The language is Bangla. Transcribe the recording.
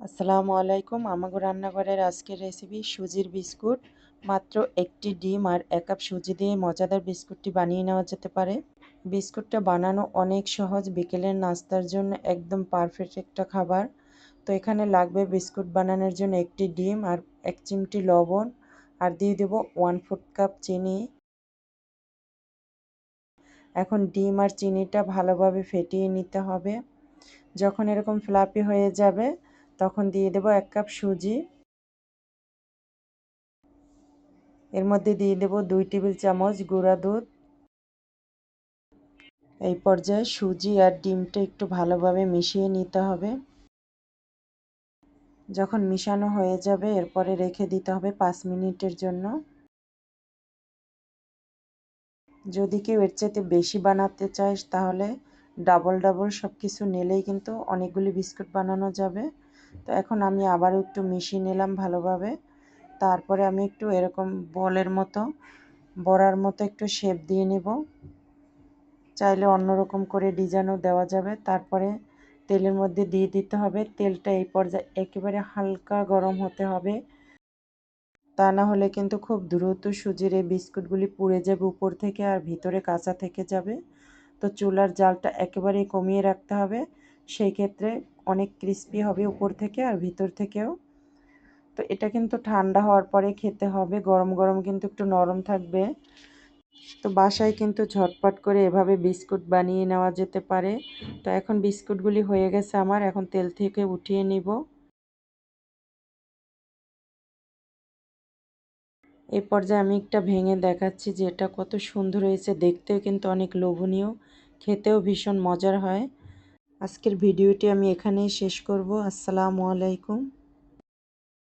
আসসালামু আলাইকুম। আমাগো রান্নাঘরের আজকের রেসিপি সুজির বিস্কুট। মাত্র একটি ডিম আর এক কাপ সুজি দিয়ে মজাদার বিস্কুটটি বানিয়ে নেওয়া যেতে পারে। বিস্কুটটা বানানো অনেক সহজ। বিকেলের নাস্তার জন্য একদম পারফেক্ট একটা খাবার। তো এখানে লাগবে বিস্কুট বানানোর জন্য একটি ডিম আর এক চিমটি লবণ। আর দিয়ে দেব ওয়ান ফোর্থ কাপ চিনি। এখন ডিম আর চিনিটা ভালোভাবে ফেটিয়ে নিতে হবে। যখন এরকম ফ্লাপি হয়ে যাবে তখন দিয়ে দেব এক কাপ সুজি। এর মধ্যে দিয়ে দেব দুই টেবিল চামচ গুঁড়া দুধ। এই পর্যায়ে সুজি আর ডিমটা একটু ভালোভাবে মিশিয়ে নিতে হবে। যখন মিশানো হয়ে যাবে, এরপরে রেখে দিতে হবে পাঁচ মিনিটের জন্য। যদি কেউ এর চাইতে বেশি বানাতে চায়, তাহলে ডাবল ডাবল সব কিছু নিলেই কিন্তু অনেকগুলি বিস্কুট বানানো যাবে। তো এখন আমি আবারও একটু মিশিয়ে নিলাম ভালোভাবে। তারপরে আমি একটু এরকম বলের মতো, বড়ার মতো একটু শেপ দিয়ে নেব। চাইলে অন্যরকম করে ডিজাইনও দেওয়া যাবে। তারপরে তেলের মধ্যে দিয়ে দিতে হবে। তেলটা এই পর্যায়ে একেবারে হালকা গরম হতে হবে। তা না হলে কিন্তু খুব দ্রুত সুজির এই বিস্কুটগুলি পুড়ে যাবে উপর থেকে আর ভিতরে কাঁচা থেকে যাবে। তো চুলার জালটা একেবারেই কমিয়ে রাখতে হবে। সেই ক্ষেত্রে অনেক ক্রিস্পি হবে উপর থেকে আর ভিতর থেকেও। তো এটা কিন্তু ঠান্ডা হওয়ার পরে খেতে হবে। গরম গরম কিন্তু একটু নরম থাকবে। তো বাসায় কিন্তু ঝটপট করে এভাবে বিস্কুট বানিয়ে নেওয়া যেতে পারে। তো এখন বিস্কুটগুলি হয়ে গেছে আমার, এখন তেল থেকে উঠিয়ে নিব। এই পর্যায়ে আমি একটা ভেঙে দেখাচ্ছি যে এটা কত সুন্দর হয়েছে। দেখতেও কিন্তু অনেক লোভনীয়, খেতেও ভীষণ মজার হয়। আজকের ভিডিওটি আমি এখানেই শেষ করব। আসসালামু আলাইকুম।